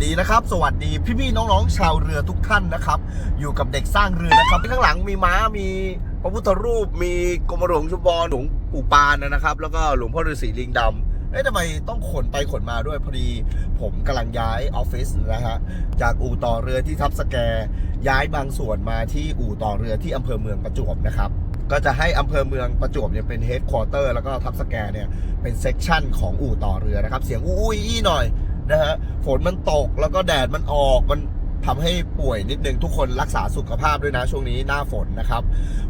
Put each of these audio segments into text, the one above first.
สดีนะครับ สวัสดีพี่ๆน้องๆชาวเรือทุกท่านนะครับ อยู่กับเด็กสร้างเรือนะครับที่ข้างหลังมีม้ามีพระพุทธรูป มีกรมหลวงชุมพรหลวงปู่ปานนะครับ แล้วก็หลวงพ่อฤาษีลิงดำเอ๊ะทำไมต้องขนไปขนมาด้วยพอดีผมกำลังย้ายออฟฟิศนะฮะจากอู่ต่อเรือที่ทับสแกย้ายบางส่วนมาที่อู่ต่อเรือที่อำเภอเมืองประจวบนะครับก็จะให้อำเภอเมืองประจวบเนี่ยเป็นเฮดค q อเตอร์แล้วก็ทับสแกเนี่ยเป็นเซกชันของอู่ต่อเรือนะครับ เสียงอุ้ยอี้หน่อย นะฮะฝนมันตกแล้วก็แดดมันออกมันทำให้ป่วยนิดนึงทุกคนรักษาสุขภาพด้วยนะช่วงนี้หน้าฝนนะครับ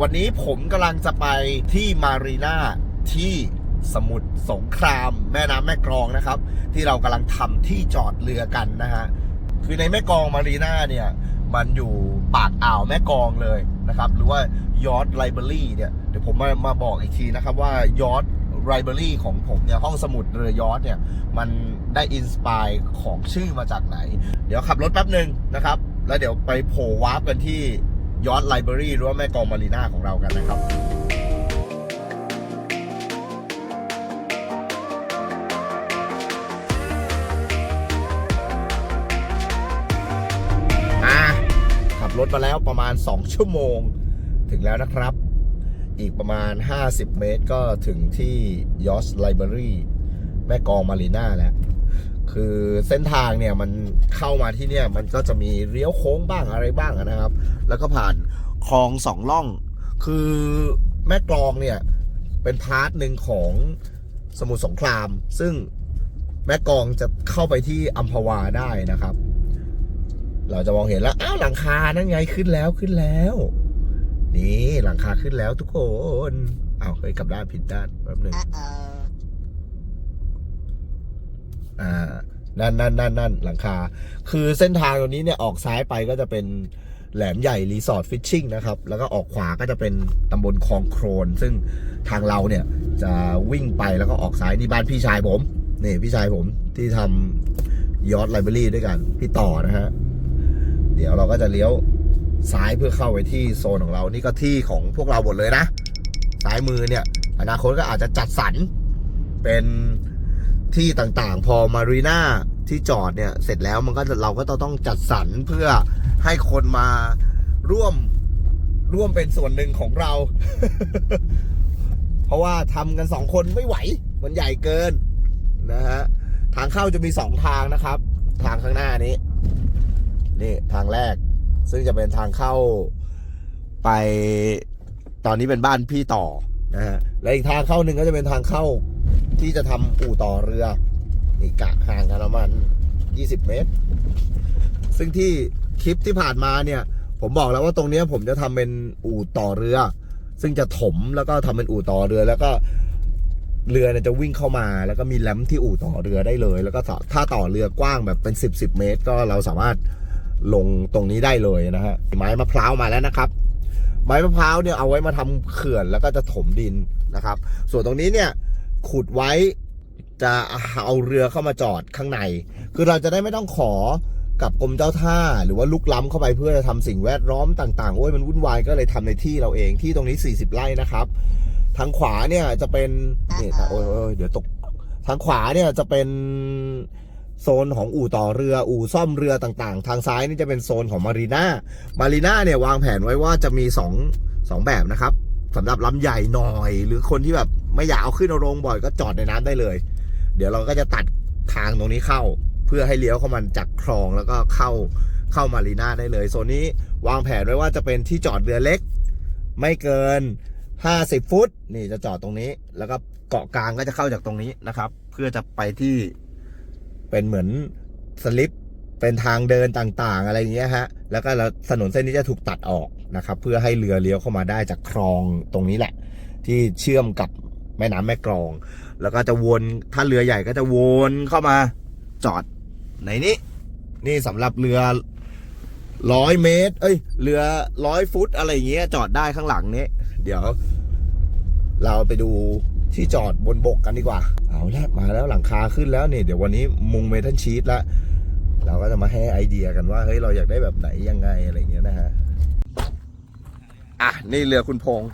วันนี้ผมกำลังจะไปที่มารีนาที่สมุทรสงครามแม่น้ำแม่กลองนะครับ ที่เรากำลังทำที่จอดเรือกันนะฮะคือในแม่กลองมารีนาเนี่ยมันอยู่ปากอ่าวแม่กองเลยนะครับ หรือว่ายอ t ไลบรารีเนี่ยเดี๋ยวผมมามาบอกอีกทีนะครับว่ายอ t ไลบรารีของผมเนี่ยห้องสมุดเรือยอ t เนี่ยมันได้อินสปายของชื่อมาจากไหน เดี๋ยวขับรถแป๊บหนึ่งนะครับ แล้วเดี๋ยวไปโผล่วาร์ปกันที่ยอ t ไลบรารีหรือว่าแม่กองมารีนาของเรากันนะครับมาขับรถมาแล้วประมาณ 2 ชั่วโมง ถึงแล้วนะครับ อีกประมาณ 50 เมตรก็ถึงที่ยอสไลบรารีแม่กองมารีนาแล้วคือเส้นทางเนี่ยมันเข้ามาที่เนี่ยมันก็จะมีเลี้ยวโค้งบ้างอะไรบ้างนะครับ แล้วก็ผ่านคลองสองล่อง คือแม่กลองเนี่ยเป็นพาร์ทหนึ่งของสมุทรสงคราม ซึ่งแม่กลองจะเข้าไปที่อัมพวาได้นะครับ เราจะมองเห็นแล้ว อ้าวหลังคานั่นไงขึ้นแล้วขึ้นแล้ว นี่หลังคาขึ้นแล้วทุกคนอ้าวเฮ้ยกลับด้านผิดด้านแป๊บหนึ่งอ่านั่นนั่นนั่นนั่นหลังคา คือเส้นทางตรงนี้เนี่ยออกซ้ายไปก็จะเป็นแหลมใหญ่รีสอร์ทฟิชชิ่งนะครับ แล้วก็ออกขวาก็จะเป็นตำบลคลองโครน ซึ่งทางเราเนี่ยจะวิ่งไปแล้วก็ออกซ้ายนี่บ้านพี่ชายผมนี่พี่ชายผมที่ทำยอดไลบรารีด้วยกัน พี่ต่อนะฮะ เดี๋ยวเราก็จะเลี้ยว ซ้ายเพื่อเข้าไปที่โซนของเรา นี่ก็ที่ของพวกเราหมดเลยนะ ซ้ายมือเนี่ย อนาคตก็อาจจะจัดสรรเป็นที่ต่างๆ พอมารีนาที่จอดเนี่ย เสร็จแล้วมันก็เราก็ต้องจัดสรรเพื่อให้คนมาร่วมร่วมเป็นส่วนหนึ่งของเรา เพราะว่าทำกันสองคนไม่ไหว มันใหญ่เกินนะฮะ ทางเข้าจะมีสองทางนะครับ ทางข้างหน้านี้ นี่ทางแรก ซึ่งจะเป็นทางเข้าไปตอนนี้เป็นบ้านพี่ต่อนะฮะและอีกทางเข้าหนึ่งก็จะเป็นทางเข้าที่จะทำอู่ต่อเรือนี่กะห่างกันประมาณ20 เมตร ซึ่งที่คลิปที่ผ่านมาเนี่ย ผมบอกแล้วว่าตรงนี้ผมจะทำเป็นอู่ต่อเรือ ซึ่งจะถมแล้วก็ทำเป็นอู่ต่อเรือแล้วก็เรือเนี่ยจะวิ่งเข้ามาแล้วก็มีแลมที่อู่ต่อเรือได้เลย แล้วก็ถ้าต่อเรือกว้างแบบเป็น 10 10เมตร ก็เราสามารถ ลงตรงนี้ได้เลยนะฮะไม้มะพร้าวมาแล้วนะครับ ไม้มะพร้าวเนี่ยเอาไว้มาทำเขื่อนแล้วก็จะถมดินนะครับ ส่วนตรงนี้เนี่ยขุดไว้จะเอาเรือเข้ามาจอดข้างใน คือเราจะได้ไม่ต้องขอกับกรมเจ้าท่า หรือว่าลุกล้ำเข้าไปเพื่อจะทำสิ่งแวดล้อมต่างๆโอ้ยมันวุ่นวายก็เลยทำในที่เราเองที่ตรงนี้ 40 ไร่นะครับ ทางขวาเนี่ยจะเป็นนี่ยโอ้ยเดี๋ยวตกทางขวาเนี่ยจะเป็น โซนของอู่ต่อเรือ อู่ซ่อมเรือต่างๆ ทางซ้ายนี่จะเป็นโซนของมารีนามารีนาเนี่ยวางแผนไว้ว่าจะมีสองสองแบบนะครับสำหรับลำใหญ่หน่อย หรือคนที่แบบไม่อยากเอาขึ้นเอาลงบ่อยก็จอดในน้ำได้เลย เดี๋ยวเราก็จะตัดทางตรงนี้เข้า เพื่อให้เลี้ยวเข้ามันจากคลองแล้วก็เข้าเข้ามารีนาได้เลยโซนนี้วางแผนไว้ว่าจะเป็นที่จอดเรือเล็ก ไม่เกิน 50 ฟุต นี่จะจอดตรงนี้ แล้วก็เกาะกลางก็จะเข้าจากตรงนี้นะครับ เพื่อจะไปที่ เป็นเหมือนสลิปเป็นทางเดินต่างๆ อะไรอย่างเงี้ยฮะ แล้วก็ถนนเส้นนี้จะถูกตัดออกนะครับ เพื่อให้เรือเลี้ยวเข้ามาได้จากคลองตรงนี้แหละ ที่เชื่อมกับแม่น้ำแม่กลอง แล้วก็จะวนถ้าเรือใหญ่ก็จะวนเข้ามาจอดในนี้ นี่สำหรับเรือร้อยเมตร เอ้ย เรือร้อยฟุตอะไรอย่างเงี้ยจอดได้ข้างหลังนี้ เดี๋ยว เราไปดู ที่จอดบนบกกันดีกว่า เอาล้วมาแล้วหลังคาขึ้นแล้วนี่เดี๋ยววันนี้มุงเมทัลชีตล้วเราก็จะมาให้ไอเดียกันว่าเฮ้ยเราอยากได้แบบไหนยังไงอะไรเงี้ยนะฮะ อะนี่เรือคุณพงษ์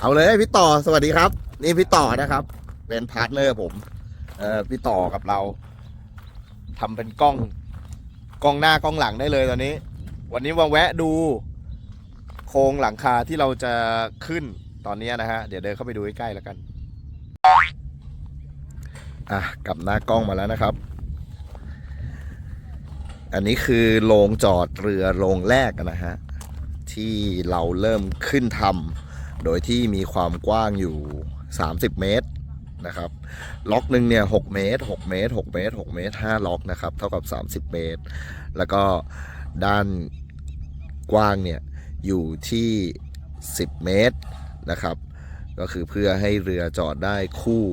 เอาเลยพี่ต่อสวัสดีครับ นี่พี่ต่อนะครับ เป็นพาร์ทเนอร์ผมเออพี่ต่อกับเราทำเป็นกล้องกล้องหน้ากล้องหลังได้เลยตอนนี้ วันนี้มาแวะดู โครงหลังคาที่เราจะขึ้น ตอนนี้นะฮะ เดี๋ยวเดินเข้าไปดูใกล้ๆแล้วกัน อะกลับหน้ากล้องมาแล้วนะครับ อันนี้คือโรงจอดเรือโรงแรกนะฮะ ที่เราเริ่มขึ้นทำโดยที่มีความกว้างอยู่ 30 เมตรนะครับล็อกหนึ่งเนี่ย6เมตร 6 เมตร 6 เมตร 6 เมตร 5 ล็อกนะครับ เท่ากับ 30 เมตร แล้วก็ด้านกว้างเนี่ยอยู่ที่ 10 เมตร นะครับ ก็คือเพื่อให้เรือจอดได้คู่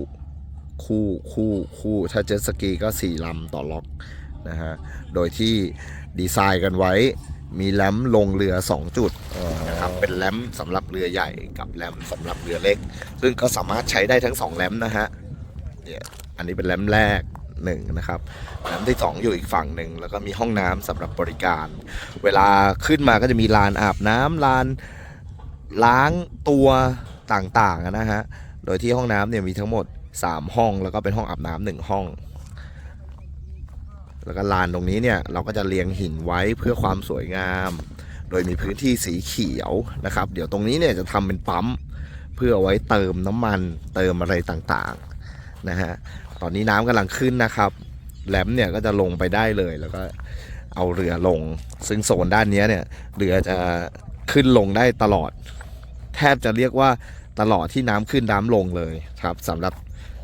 คู่คู่คู่ถ้าเจ็ตสกีก็ 4 ลำต่อล็อกนะฮะโดยที่ดีไซน์กันไว้มีแลมลงเรือ 2 จุดนะครับเป็นแลมสำหรับเรือใหญ่กับแลมสำหรับเรือเล็ก ซึ่งก็สามารถใช้ได้ทั้ง 2 แลมนะฮะเนี่ยอันนี้เป็นแลมแรกหนึ่งนะครับแลมที่ 2 อยู่อีกฝั่งหนึ่งแล้วก็มีห้องน้ำสำหรับบริการ เวลาขึ้นมาก็จะมีลานอาบน้ำลาน ล้างตัวต่างๆนะฮะ โดยที่ห้องน้ำเนี่ยมีทั้งหมด 3 ห้องแล้วก็เป็นห้องอาบน้ำหนึ่งห้อง แล้วก็ลานตรงนี้เนี่ยเราก็จะเรียงหินไว้เพื่อความสวยงาม โดยมีพื้นที่สีเขียวนะครับ เดี๋ยวตรงนี้เนี่ยจะทำเป็นปั๊มเพื่อเอาไว้เติมน้ำมันเติมอะไรต่างๆนะฮะ ตอนนี้น้ำกำลังขึ้นนะครับแหลมเนี่ยก็จะลงไปได้เลยแล้วก็เอาเรือลง ซึ่งโซนด้านนี้เนี่ยเรือจะ ขึ้นลงได้ตลอด แทบจะเรียกว่าตลอดที่น้ำขึ้นน้ำลงเลยครับสำหรับ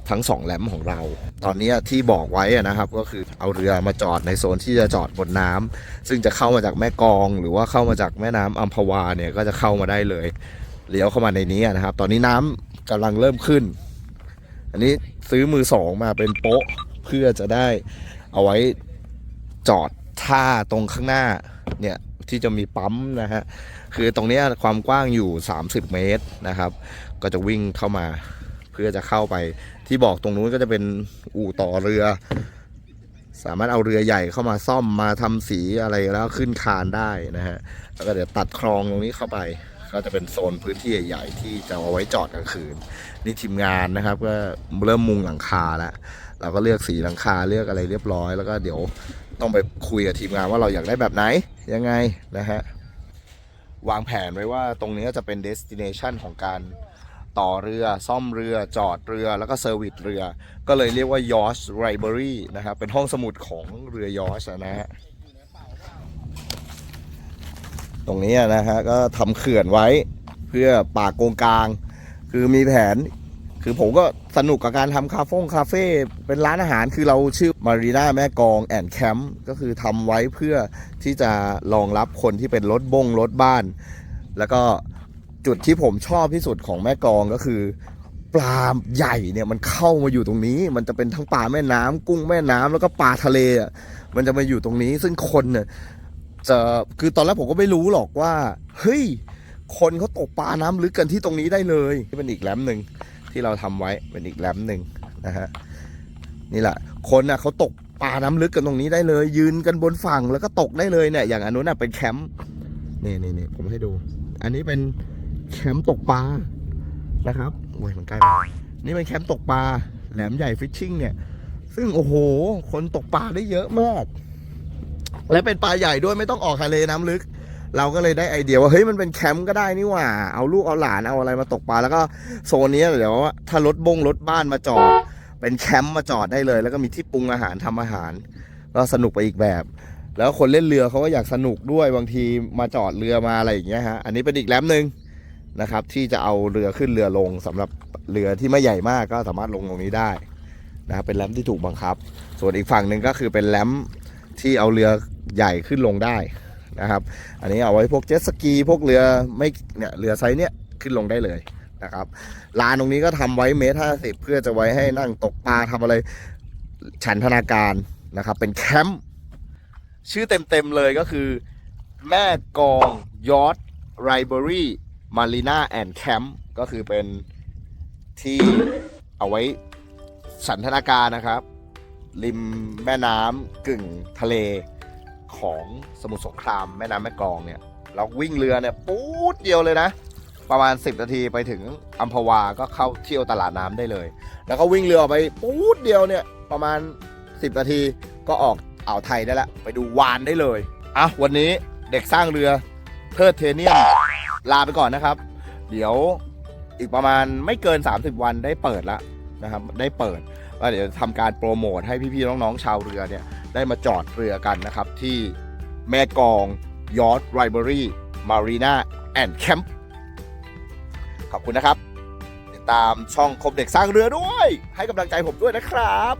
ทั้งสองแหลมของเรา ตอนนี้ที่บอกไว้นะครับ ก็คือเอาเรือมาจอดในโซนที่จะจอดบนน้ำซึ่งจะเข้ามาจากแม่กอง หรือว่าเข้ามาจากแม่น้ำอัมพวาเนี่ยก็จะเข้ามาได้เลยเลี้ยวเข้ามาในนี้นะครับ ตอนนี้น้ำกำลังเริ่มขึ้น อันนี้ซื้อมือสองมาเป็นโป๊ะเพื่อจะได้เอาไว้จอดท่าตรงข้างหน้าเนี่ยที่จะมีปั๊มนะฮะ คือตรงนี้ความกว้างอยู่ 30 เมตรนะครับ ก็จะวิ่งเข้ามาเพื่อจะเข้าไปที่บอกตรงนู้นก็จะเป็นอู่ต่อเรือ สามารถเอาเรือใหญ่เข้ามาซ่อมมาทำสีอะไรแล้วขึ้นคานได้นะฮะแล้วก็เดี๋ยวตัดคลองตรงนี้เข้าไป ก็จะเป็นโซนพื้นที่ใหญ่ๆที่จะเอาไว้จอดกลางคืน นี่ทีมงานนะครับ ก็เริ่มมุงหลังคาแล้วเราก็เลือกสีหลังคาเลือกอะไรเรียบร้อย แล้วก็เดี๋ยวต้องไปคุยกับทีมงานว่าเราอยากได้แบบไหนยังไงนะฮะ วางแผนไว้ว่าตรงนี้จะเป็นเดสติเนชันของการต่อเรือซ่อมเรือจอดเรือแล้วก็เซอร์วิสเรือ ก็เลยเรียกว่ายอชไรเบอรี่นะครับ เป็นห้องสมุดของเรือยอชนะฮะตรงนี้นะฮะก็ทำเขื่อนไว้เพื่อป่าโกงกลาง คือมีแผน คือผมก็สนุกกับการทำคาเฟ่คาเฟ่เป็นร้านอาหารคือเราชื่อมารีนาแม่กองแอนแคมป์ก็คือทำไว้เพื่อที่จะรองรับคนที่เป็นรถบงรถบ้าน แล้วก็จุดที่ผมชอบที่สุดของแม่กองก็คือปลาใหญ่เนี่ยมันเข้ามาอยู่ตรงนี้ มันจะเป็นทั้งปลาแม่น้ำกุ้งแม่น้ำแล้วก็ปลาทะเลอะมันจะมาอยู่ตรงนี้ ซึ่งคนเนี่ยจะคือตอนแรกผมก็ไม่รู้หรอกว่า เฮ้ย คนเขาตกปลาน้ำลึกกันที่ตรงนี้ได้เลยนี่เป็นอีกแหลมหนึ่ง ที่เราทำไว้เป็นอีกแรมหนึ่งนะฮะนี่แหละคนน่ะเขาตกปลาน้ำลึกกันตรงนี้ได้เลย ยืนกันบนฝั่งแล้วก็ตกได้เลยเนี่ยอย่างอันนู้นน่ะเป็นแคมป์นี่นี่นี่ผมให้ดู อันนี้เป็นแคมป์ตกปลานะครับโอ้ยมันใกล้ไปนี่เป็นแคมป์ตกปลาแหลมใหญ่ฟิชชิ่งเนี่ย ซึ่งโอ้โห คนตกปลาได้เยอะมาก และเป็นปลาใหญ่ด้วยไม่ต้องออกทะเลน้ำลึก เราก็เลยได้ไอเดียว่าเฮ้ยมันเป็นแคมป์ก็ได้นี่หว่า เอาลูกเอาหลานเอาอะไรมาตกปลาแล้วก็โซนนี้เดี๋ยวถ้ารถบงรถบ้านมาจอด เป็นแคมป์มาจอดได้เลย แล้วก็มีที่ปรุงอาหารทำอาหาร ก็สนุกไปอีกแบบ แล้วคนเล่นเรือเขาก็อยากสนุกด้วยบางทีมาจอดเรือมาอะไรอย่างเงี้ยฮะอันนี้เป็นอีกแรมหนึ่งนะครับที่จะเอาเรือขึ้นเรือลงสำหรับเรือที่ไม่ใหญ่มากก็สามารถลงตรงนี้ได้นะครับเป็นแรมที่ถูกบังคับ ส่วนอีกฝั่งหนึ่งก็คือเป็นแรมที่เอาเรือใหญ่ขึ้นลงได้ นะครับ อันนี้เอาไว้พวกเจ็ตสกีพวกเรือไม่เนี่ยเรือไซส์เนี้ยขึ้นลงได้เลยนะครับลานตรงนี้ก็ทำไว้เมตรห้าสิบเพื่อจะไว้ให้นั่งตกปลาทำอะไรฉันทนาการนะครับ เป็นแคมป์ชื่อเต็มๆเลยก็คือ แม่กองยอ t ไรเบอรี่มารีนาแอนด์แคมป์ก็คือเป็นที่เอาไว้สันทนาการนะครับ ริมแม่น้ำกึ่งทะเล ของสมุทรสงครามแม่น้ำแม่กองเนี่ย เราวิ่งเรือเนี่ยปู๊ดเดียวเลยนะ ประมาณ 10 นาทีไปถึงอัมพวาก็เข้าเที่ยวตลาดน้ำได้เลย แล้วก็วิ่งเรือไปปู๊ดเดียวเนี่ยประมาณ 10 นาทีก็ออกอ่าวไทยได้ล้วไปดูวานได้เลยอะวันนี้เด็กสร้างเรือเทิดเทเนียมลาไปก่อนนะครับ เดี๋ยวอีกประมาณไม่เกิน 30 วันได้เปิดแล้วนะครับ ได้เปิดแล้วเดี๋ยวทำการโปรโมทให้พี่ๆน้องๆชาวเรือเนี่ย ได้มาจอดเรือกันนะครับ ที่แม่กองยอร์ดไรเบอรี่มารีนาแอนด์แคมป์ขอบคุณนะครับ ติดตามช่องคมเด็กสร้างเรือด้วย ให้กำลังใจผมด้วยนะครับ